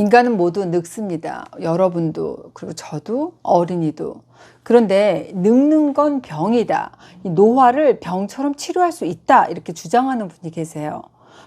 인간은 모두 늙습니다. 여러분도 그리고 저도 어린이도. 그런데 늙는 건 병이다. 이 노화를 병처럼 치료할 수 있다. 이렇게 주장하는 분이 계세요.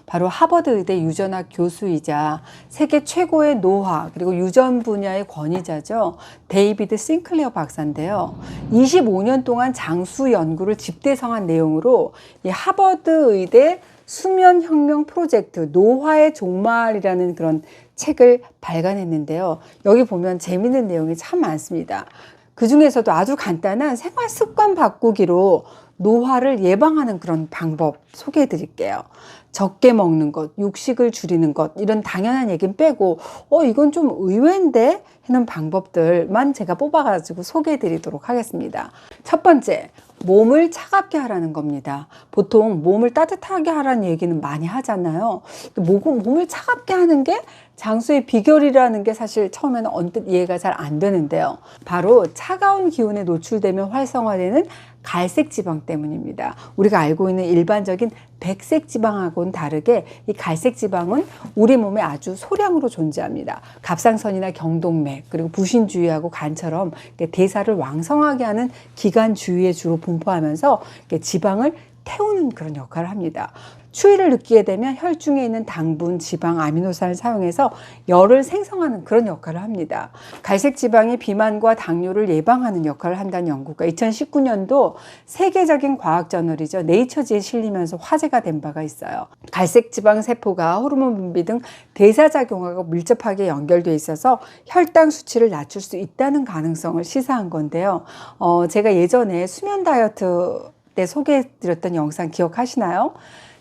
바로 하버드 의대 유전학 교수이자 세계 최고의 노화 그리고 유전 분야의 권위자죠. 데이비드 싱클레어 박사인데요. 25년 동안 장수 연구를 집대성한 내용으로 이 하버드 의대 수면 혁명 프로젝트 노화의 종말이라는 그런 책을 발간했는데요. 여기 보면 재밌는 내용이 참 많습니다. 그 중에서도 아주 간단한 생활 습관 바꾸기로 노화를 예방하는 그런 방법 소개해 드릴게요. 적게 먹는 것, 육식을 줄이는 것, 이런 당연한 얘기는 빼고, 어, 이건 좀 의외인데? 하는 방법들만 제가 뽑아가지고 소개해 드리도록 하겠습니다. 첫 번째, 몸을 차갑게 하라는 겁니다. 보통 몸을 따뜻하게 하라는 얘기는 많이 하잖아요. 몸- 몸을 차갑게 하는 게 장수의 비결이라는 게 사실 처음에는 언뜻 이해가 잘 안 되는데요. 바로 차가운 기운에 노출되면 활성화되는 갈색 지방 때문입니다. 우리가 알고 있는 일반적인 백색 지방하고는 다르게 이 갈색 지방은 우리 몸에 아주 소량으로 존재합니다. 갑상선이나 경동맥 그리고 부신주의하고 간처럼 대사를 왕성하게 하는 기관 주위에 주로 분포하면서 지방을 태우는 그런 역할을 합니다. 추위를 느끼게 되면 혈중에 있는 당분, 지방, 아미노산을 사용해서 열을 생성하는 그런 역할을 합니다. 갈색 지방이 비만과 당뇨를 예방하는 역할을 한다는 연구가 2019년도 세계적인 과학 저널이죠. 네이처지에 실리면서 화제가 된 바가 있어요. 갈색 지방 세포가 호르몬 분비 등 대사 작용하고 밀접하게 연결돼 있어서 혈당 수치를 낮출 수 있다는 가능성을 시사한 건데요. 어, 제가 예전에 수면 다이어트 때 소개해드렸던 영상 기억하시나요?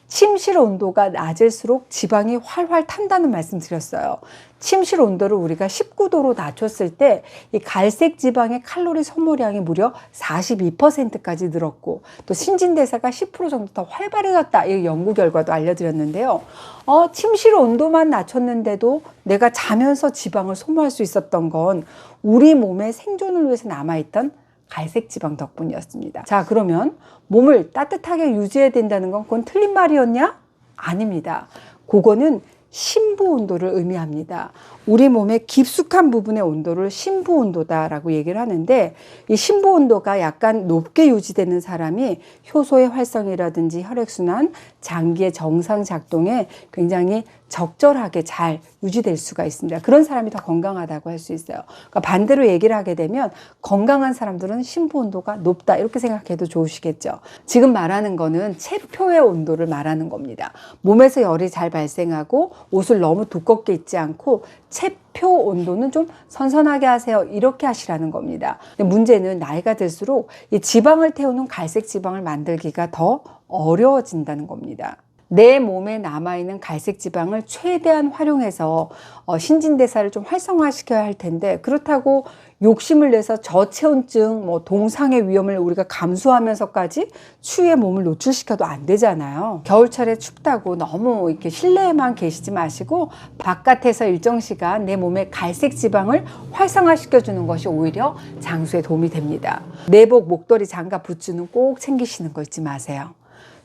침실 온도가 낮을수록 지방이 활활 탄다는 말씀 드렸어요. 침실 온도를 우리가 19도로 낮췄을 때 이 갈색 지방의 칼로리 소모량이 무려 42%까지 늘었고 또 신진대사가 10% 정도 더 활발해졌다. 이 연구 결과도 알려드렸는데요. 어, 침실 온도만 낮췄는데도 내가 자면서 지방을 소모할 수 있었던 건 우리 몸의 생존을 위해서 남아있던 갈색 지방 덕분이었습니다. 자, 그러면 몸을 따뜻하게 유지해야 된다는 건 그건 틀린 말이었냐? 아닙니다. 그거는 심부 온도를 의미합니다. 우리 몸의 깊숙한 부분의 온도를 심부 온도다라고 얘기를 하는데 이 심부 온도가 약간 높게 유지되는 사람이 효소의 활성이라든지 혈액순환, 장기의 정상 작동에 굉장히 적절하게 잘 유지될 수가 있습니다. 그런 사람이 더 건강하다고 할 수 있어요. 그러니까 반대로 얘기를 하게 되면 건강한 사람들은 심부 온도가 높다 이렇게 생각해도 좋으시겠죠. 지금 말하는 거는 체표의 온도를 말하는 겁니다. 몸에서 열이 잘 발생하고 옷을 너무 두껍게 입지 않고 체표 온도는 좀 선선하게 하세요. 이렇게 하시라는 겁니다. 문제는 나이가 들수록 이 지방을 태우는 갈색 지방을 만들기가 더 어려워진다는 겁니다. 내 몸에 남아있는 갈색 지방을 최대한 활용해서 어, 신진대사를 좀 활성화시켜야 할 텐데 그렇다고 욕심을 내서 저체온증, 뭐 동상의 위험을 우리가 감수하면서까지 추위에 몸을 노출시켜도 안 되잖아요. 겨울철에 춥다고 너무 이렇게 실내에만 계시지 마시고 바깥에서 일정 시간 내 몸에 갈색 지방을 활성화시켜 주는 것이 오히려 장수에 도움이 됩니다. 내복, 목도리, 장갑, 부츠는 꼭 챙기시는 거 잊지 마세요.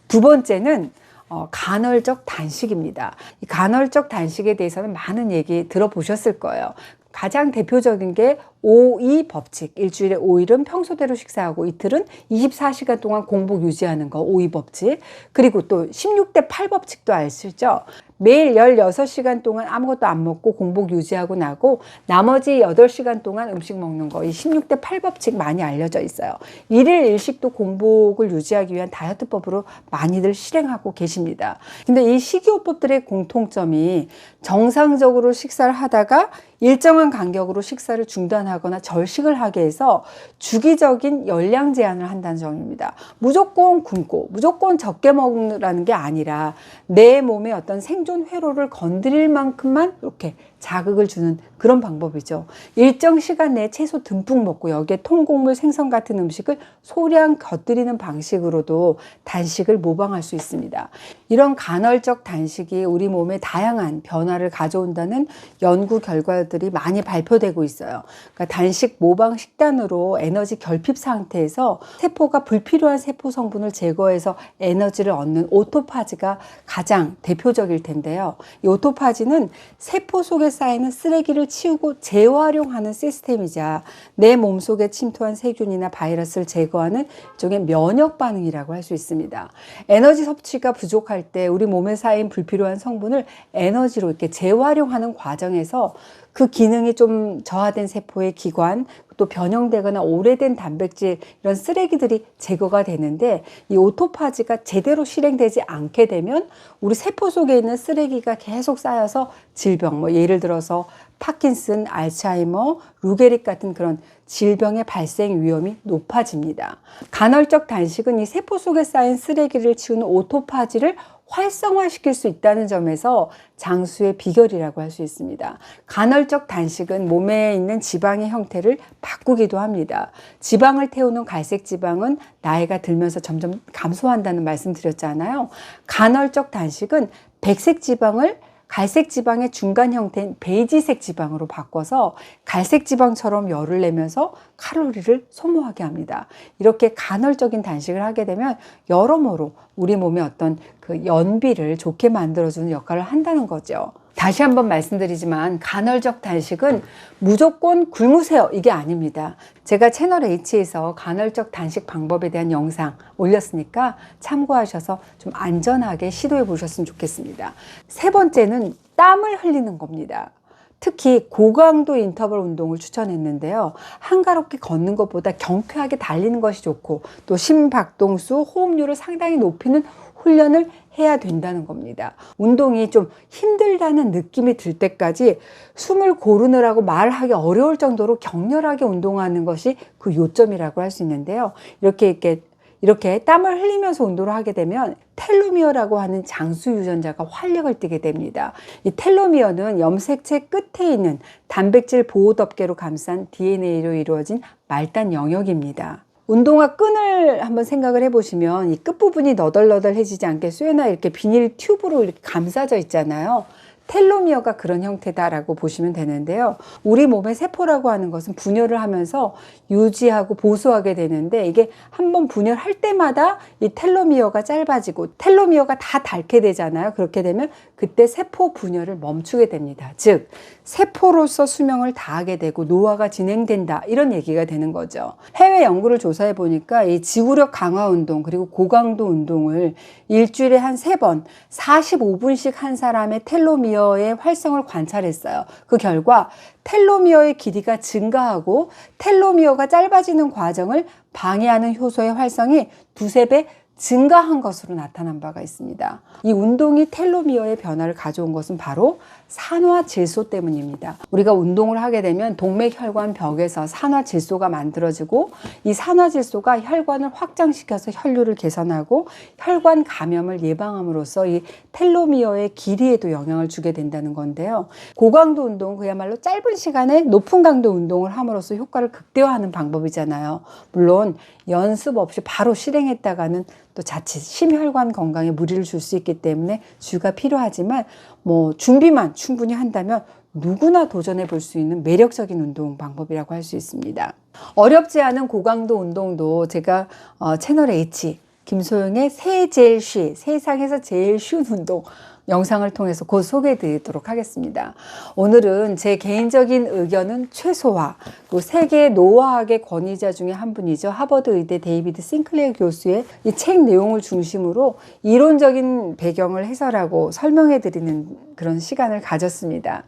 두 번째는 어, 간헐적 단식입니다. 이 간헐적 단식에 대해서는 많은 얘기 들어보셨을 거예요. 가장 대표적인 게 5이 법칙. 일주일에 5일은 평소대로 식사하고 이틀은 24시간 동안 공복 유지하는 거 5이 법칙. 그리고 또 16대 8 법칙도 아시죠? 매일 16시간 동안 아무것도 안 먹고 공복 유지하고 나고 나머지 8시간 동안 음식 먹는 거 이 16대 8 법칙 많이 알려져 있어요. 일일 일식도 공복을 유지하기 위한 다이어트법으로 많이들 실행하고 계십니다. 근데 이 식이요법들의 공통점이 정상적으로 식사를 하다가 일정한 간격으로 식사를 중단 하거나 절식을 하게 해서 주기적인 열량 제한을 한다는 점입니다. 무조건 굶고 무조건 적게 먹으라는 게 아니라 내 몸의 어떤 생존 회로를 건드릴 만큼만 이렇게 자극을 주는 그런 방법이죠. 일정 시간 내에 채소 듬뿍 먹고 여기에 통곡물 생선 같은 음식을 소량 곁들이는 방식으로도 단식을 모방할 수 있습니다. 이런 간헐적 단식이 우리 몸에 다양한 변화를 가져온다는 연구 결과들이 많이 발표되고 있어요. 그러니까 단식 모방 식단으로 에너지 결핍 상태에서 세포가 불필요한 세포 성분을 제거해서 에너지를 얻는 오토파지가 가장 대표적일 텐데요. 이 오토파지는 세포 속에 속에 쌓이는 쓰레기를 치우고 재활용하는 시스템이자 내 몸속에 침투한 세균이나 바이러스를 제거하는 일종의 면역 반응이라고 할 수 있습니다. 에너지 섭취가 부족할 때 우리 몸에 쌓인 불필요한 성분을 에너지로 이렇게 재활용하는 과정에서 그 기능이 좀 저하된 세포의 기관 또 변형되거나 오래된 단백질 이런 쓰레기들이 제거가 되는데 이 오토파지가 제대로 실행되지 않게 되면 우리 세포 속에 있는 쓰레기가 계속 쌓여서 질병 뭐 예를 들어서 파킨슨, 알츠하이머, 루게릭 같은 그런 질병의 발생 위험이 높아집니다. 간헐적 단식은 이 세포 속에 쌓인 쓰레기를 치우는 오토파지를 활성화시킬 수 있다는 점에서 장수의 비결이라고 할 수 있습니다. 간헐적 단식은 몸에 있는 지방의 형태를 바꾸기도 합니다. 지방을 태우는 갈색 지방은 나이가 들면서 점점 감소한다는 말씀 드렸잖아요. 간헐적 단식은 백색 지방을 갈색 지방의 중간 형태인 베이지색 지방으로 바꿔서 갈색 지방처럼 열을 내면서 칼로리를 소모하게 합니다. 이렇게 간헐적인 단식을 하게 되면 여러모로 우리 몸의 어떤 그 연비를 좋게 만들어주는 역할을 한다는 거죠. 다시 한번 말씀드리지만 간헐적 단식은 무조건 굶으세요 이게 아닙니다. 제가 채널 H에서 간헐적 단식 방법에 대한 영상 올렸으니까 참고하셔서 좀 안전하게 시도해 보셨으면 좋겠습니다. 세 번째는 땀을 흘리는 겁니다. 특히 고강도 인터벌 운동을 추천했는데요. 한가롭게 걷는 것보다 경쾌하게 달리는 것이 좋고 또 심박동수, 호흡률을 상당히 높이는 훈련을 해야 된다는 겁니다. 운동이 좀 힘들다는 느낌이 들 때까지 숨을 고르느라고 말하기 어려울 정도로 격렬하게 운동하는 것이 그 요점이라고 할 수 있는데요. 이렇게 이렇게 이렇게 땀을 흘리면서 운동을 하게 되면 텔로미어라고 하는 장수 유전자가 활력을 띠게 됩니다. 이 텔로미어는 염색체 끝에 있는 단백질 보호 덮개로 감싼 DNA로 이루어진 말단 영역입니다. 운동화 끈을 한번 생각을 해보시면 이 끝부분이 너덜너덜해지지 않게 쇠나 이렇게 비닐 튜브로 이렇게 감싸져 있잖아요. 텔로미어가 그런 형태다라고 보시면 되는데요. 우리 몸의 세포라고 하는 것은 분열을 하면서 유지하고 보수하게 되는데 이게 한번 분열할 때마다 이 텔로미어가 짧아지고 텔로미어가 다 닳게 되잖아요. 그렇게 되면 그때 세포 분열을 멈추게 됩니다. 즉 세포로서 수명을 다하게 되고 노화가 진행된다 이런 얘기가 되는 거죠. 해외 연구를 조사해 보니까 이 지구력 강화 운동 그리고 고강도 운동을 일주일에 한 세 번 45분씩 한 사람의 텔로미어의 활성을 관찰했어요. 그 결과 텔로미어의 길이가 증가하고 텔로미어가 짧아지는 과정을 방해하는 효소의 활성이 두세 배 증가한 것으로 나타난 바가 있습니다. 이 운동이 텔로미어의 변화를 가져온 것은 바로 산화질소 때문입니다. 우리가 운동을 하게 되면 동맥혈관 벽에서 산화질소가 만들어지고 이 산화질소가 혈관을 확장시켜서 혈류를 개선하고 혈관 감염을 예방함으로써 이 텔로미어의 길이에도 영향을 주게 된다는 건데요. 고강도 운동은 그야말로 짧은 시간에 높은 강도 운동을 함으로써 효과를 극대화하는 방법이잖아요. 물론 연습 없이 바로 실행했다가는 또 자칫 심혈관 건강에 무리를 줄 수 있기 때문에 주가 필요하지만 뭐 준비만 충분히 한다면 누구나 도전해 볼 수 있는 매력적인 운동 방법이라고 할 수 있습니다. 어렵지 않은 고강도 운동도 제가 어, 채널 H 김소영의 새 제일 쉬 세상에서 제일 쉬운 운동 영상을 통해서 곧 소개해 드리도록 하겠습니다. 오늘은 제 개인적인 의견은 최소화, 그 세계 노화학의 권위자 중에 한 분이죠. 하버드 의대 데이비드 싱클레어 교수의 이 책 내용을 중심으로 이론적인 배경을 해설하고 설명해 드리는 그런 시간을 가졌습니다.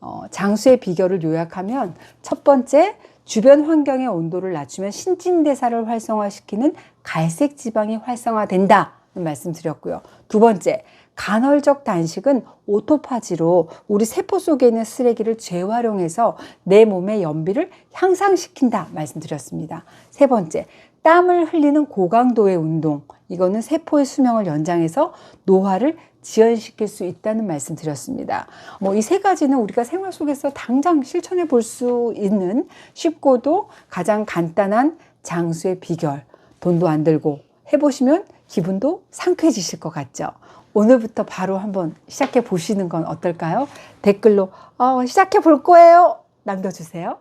어, 장수의 비결을 요약하면 첫 번째, 주변 환경의 온도를 낮추면 신진대사를 활성화시키는 갈색 지방이 활성화된다. 말씀드렸고요. 두 번째, 간헐적 단식은 오토파지로 우리 세포 속에 있는 쓰레기를 재활용해서 내 몸의 연비를 향상시킨다 말씀드렸습니다. 세 번째, 땀을 흘리는 고강도의 운동. 이거는 세포의 수명을 연장해서 노화를 지연시킬 수 있다는 말씀 드렸습니다. 뭐 이 세 가지는 우리가 생활 속에서 당장 실천해 볼 수 있는 쉽고도 가장 간단한 장수의 비결. 돈도 안 들고 해보시면 기분도 상쾌해지실 것 같죠? 오늘부터 바로 한번 시작해 보시는 건 어떨까요? 댓글로 어, 시작해 볼 거예요. 남겨주세요.